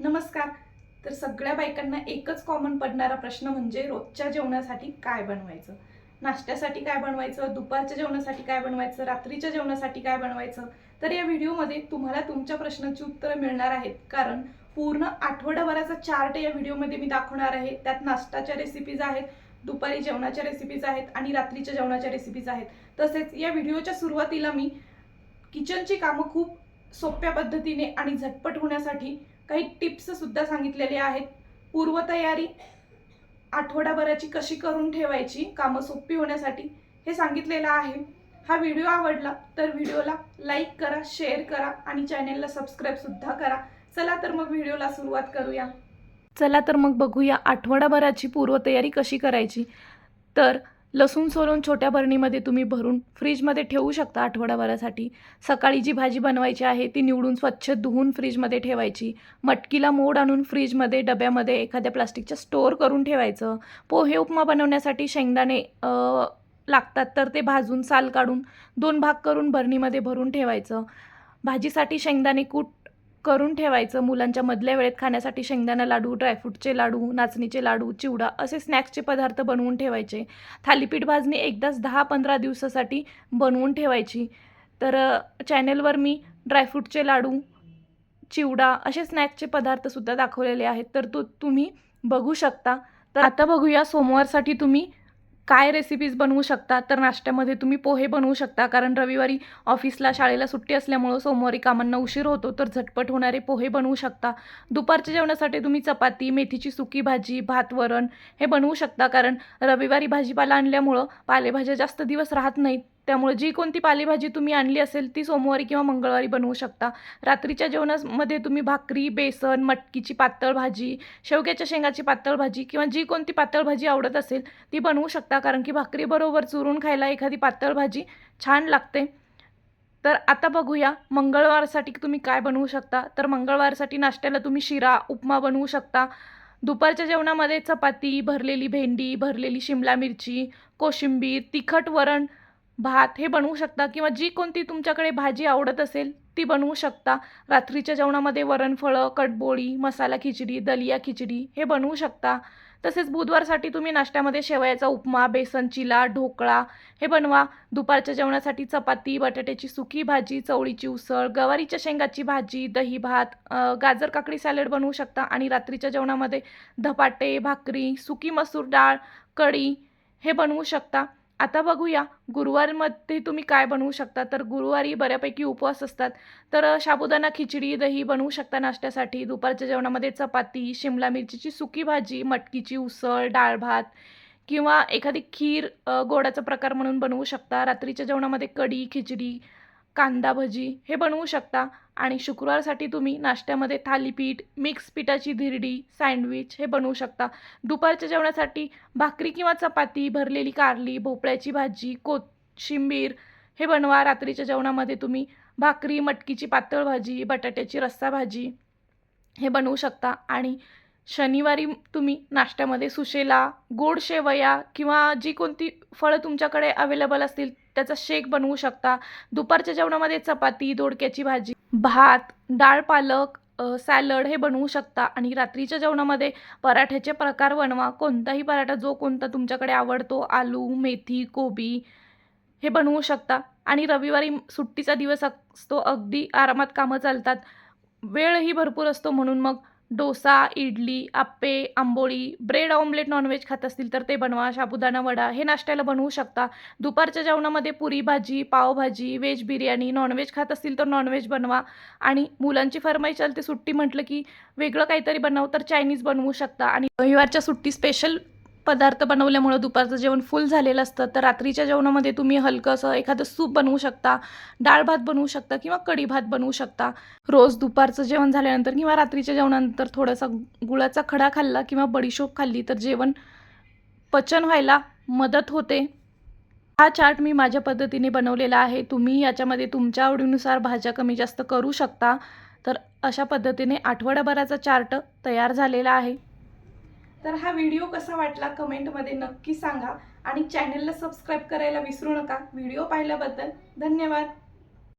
नमस्कार. तर सगळ्या बायकांना एकच कॉमन पडणारा प्रश्न म्हणजे रोजच्या जेवणासाठी काय बनवायचं? नाश्त्यासाठी काय बनवायचं? दुपारच्या जेवणासाठी काय बनवायचं? रात्रीच्या जेवणासाठी काय बनवायचं? तर या व्हिडिओमध्ये तुम्हाला तुमच्या प्रश्नाची उत्तरं मिळणार आहेत. कारण पूर्ण आठवड्याभराचा चार्ट या व्हिडिओमध्ये मी दाखवणार आहे. त्यात नाश्ताच्या रेसिपीज आहेत दुपारी जेवणाच्या रेसिपीज आहेत आणि रात्रीच्या जेवणाच्या रेसिपीज आहेत. तसेच या व्हिडिओच्या सुरुवातीला मी किचनची कामं खूप सोप्या पद्धतीने आणि झटपट होण्यासाठी काही टिप्स सुद्धा सांगितलेले आहेत. पूर्वतयारी आठवडाभराची कशी करून ठेवायची कामं सोपी होण्यासाठी हे सांगितलेलं आहे. हा व्हिडिओ आवडला तर व्हिडिओला लाईक करा शेअर करा आणि चॅनेलला सबस्क्राईबसुद्धा करा. चला तर मग व्हिडिओला सुरुवात करूया. चला तर मग बघूया आठवडाभराची पूर्वतयारी कशी करायची. तर लसूण सोलून छोट्या भरणीमध्ये तुम्ही भरून फ्रीजमध्ये ठेवू शकता आठवडाभरासाठी. सकाळी जी भाजी बनवायची आहे ती निवडून स्वच्छ धुवून फ्रीजमध्ये ठेवायची. मटकीला मोड आणून फ्रीजमध्ये डब्यामध्ये एखाद्या प्लास्टिकच्या स्टोअर करून ठेवायचं. पोहे उपमा बनवण्यासाठी शेंगदाणे लागतात तर ते भाजून साल काढून दोन भाग करून भरणीमध्ये भरून ठेवायचं. भाजीसाठी शेंगदाणे कूट करून ठेवायचं. मुलांच्या मधल्या वेळेत खाण्यासाठी शेंगदाणा लाडू ड्रायफ्रूटचे लाडू नाचणीचे लाडू चिवडा असे स्नॅक्सचे पदार्थ बनवून ठेवायचे. थालीपीठ भाजणी एकदाच दहा पंधरा दिवसासाठी बनवून ठेवायची. तर चॅनेलवर मी ड्रायफ्रूटचे लाडू चिवडा असे स्नॅक्सचे पदार्थसुद्धा दाखवलेले आहेत. तर तो तुम्ही बघू शकता. तर आता बघूया सोमवारसाठी तुम्ही काय रेसिपीज बनवू शकता? तर नाश्त्यामध्ये तुम्ही पोहे बनवू शकता. कारण रविवारी ऑफिसला शाळेला सुट्टी असल्यामुळं सोमवारी कामांना उशीर होतो तर झटपट होणारे पोहे बनवू शकता. दुपारच्या जेवणासाठी तुम्ही चपाती मेथीची सुकी भाजी भात वरण हे बनवू शकता. कारण रविवारी भाजीपाला आणल्यामुळं पालेभाज्या जास्त दिवस राहत नाहीत. त्यामुळे जी कोणती पालेभाजी तुम्ही आणली असेल ती सोमवारी किंवा मंगळवारी बनवू शकता. रात्रीच्या जेवणामध्ये तुम्ही भाकरी बेसन मटकीची पातळ भाजी शेवग्याच्या शेंगाची पातळ भाजी किंवा जी कोणती पातळ भाजी आवडत असेल ती बनवू शकता. कारण की भाकरीबरोबर चुरून खायला एखादी पातळ भाजी छान लागते. तर आता बघूया मंगळवारसाठी तुम्ही काय बनवू शकता. तर मंगळवारसाठी नाश्त्याला तुम्ही शिरा उपमा बनवू शकता. दुपारच्या जेवणामध्ये चपाती भरलेली भेंडी भरलेली शिमला मिरची कोशिंबीर तिखट वरण भात हे बनवू शकता किंवा जी कोणती तुमच्याकडे भाजी आवडत असेल ती बनवू शकता. रात्रीच्या जेवणामध्ये वरणफळं कटबोळी मसाला खिचडी दलिया खिचडी हे बनवू शकता. तसेच बुधवारसाठी तुम्ही नाश्त्यामध्ये शेवयाचा उपमा बेसन चिला ढोकळा हे बनवा. दुपारच्या जेवणासाठी चपाती बटाट्याची सुकी भाजी चवळीची उसळ गवारीच्या शेंगाची भाजी दही भात गाजर काकडी सॅलड बनवू शकता. आणि रात्रीच्या जेवणामध्ये धपाटे भाकरी सुकी मसूर डाळ कढी हे बनवू शकता. आता बघूया गुरुवारमध्ये तुम्ही काय बनवू शकता? तर गुरुवारी बऱ्यापैकी उपवास असतात. तर साबुदाणा खिचडी दही बनवू शकता नाश्त्यासाठी. दुपारच्या जेवणामध्ये चपाती शिमला मिरचीची सुकी भाजी मटकीची उसळ डाळ भात किंवा एखादी खीर गोडाचा प्रकार म्हणून बनवू शकता. रात्रीच्या जेवणामध्ये कढी खिचडी कांदा भजी हे बनवू शकता. आणि शुक्रवारसाठी तुम्ही नाश्त्यामध्ये थालीपीठ मिक्स पिठाची धिरडी सँडविच हे बनवू शकता. दुपारच्या जेवणासाठी भाकरी किंवा चपाती भरलेली कारली भोपळ्याची भाजी कोशिंबीर हे बनवा. रात्रीच्या जेवणामध्ये तुम्ही भाकरी मटकीची पातळ भाजी बटाट्याची रस्सा भाजी हे बनवू शकता. आणि शनिवारी तुम्ही नाश्त्यामध्ये सुशेला गोड शेवया किंवा जी कोणती फळं तुमच्याकडे अवेलेबल असतील त्याचा शेक बनवू शकता. दुपारच्या जेवणामध्ये चपाती दोडक्याची भाजी भात डाळ पालक सॅलड हे बनवू शकता. आणि रात्रीच्या जेवणामध्ये पराठ्याचे प्रकार बनवा. कोणताही पराठा जो कोणता तुमच्याकडे आवडतो आलू मेथी कोबी हे बनवू शकता. आणि रविवारी सुट्टीचा दिवस असतो अगदी आरामात कामं चालतात. वेळही भरपूर असतो म्हणून मग डोसा इडली आप्पे आंबोळी ब्रेड ऑमलेट नॉनव्हेज खात असतील तर ते बनवा साबुदाणा वडा. हे नाश्त्याला बनवू शकता. दुपारच्या जेवणामध्ये पुरी भाजी पावभाजी व्हेज बिर्याणी नॉनव्हेज खात असतील तर नॉनव्हेज बनवा. आणि मुलांची फरमाई चालते सुट्टी म्हटलं की वेगळं काहीतरी बनव तर चायनीज बनवू शकता. आणि रविवारच्या सुट्टी स्पेशल पदार्थ बनवल्यामुळं दुपारचं जेवण फुल झालेलं असतं. तर रात्रीच्या जेवणामध्ये तुम्ही हलकंसं एखादं सूप बनवू शकता डाळ भात बनवू शकता किंवा कढी भात बनवू शकता. रोज दुपारचं जेवण झाल्यानंतर किंवा रात्रीच्या जेवणानंतर थोडासा गुळाचा खडा खाल्ला किंवा बडीशोप खाल्ली तर जेवण पचन व्हायला मदत होते. हा चार्ट मी माझ्या पद्धतीने बनवलेला आहे. तुम्ही याच्यामध्ये तुमच्या आवडीनुसार भाज्या कमी जास्त करू शकता. तर अशा पद्धतीने आठवड्याभराचा चार्ट तयार झालेला आहे. तर हा व्हिडिओ कसा वाटला कमेंटमध्ये नक्की सांगा आणि चॅनलला सबस्क्राईब करायला विसरू नका. व्हिडिओ पाहिल्याबद्दल धन्यवाद.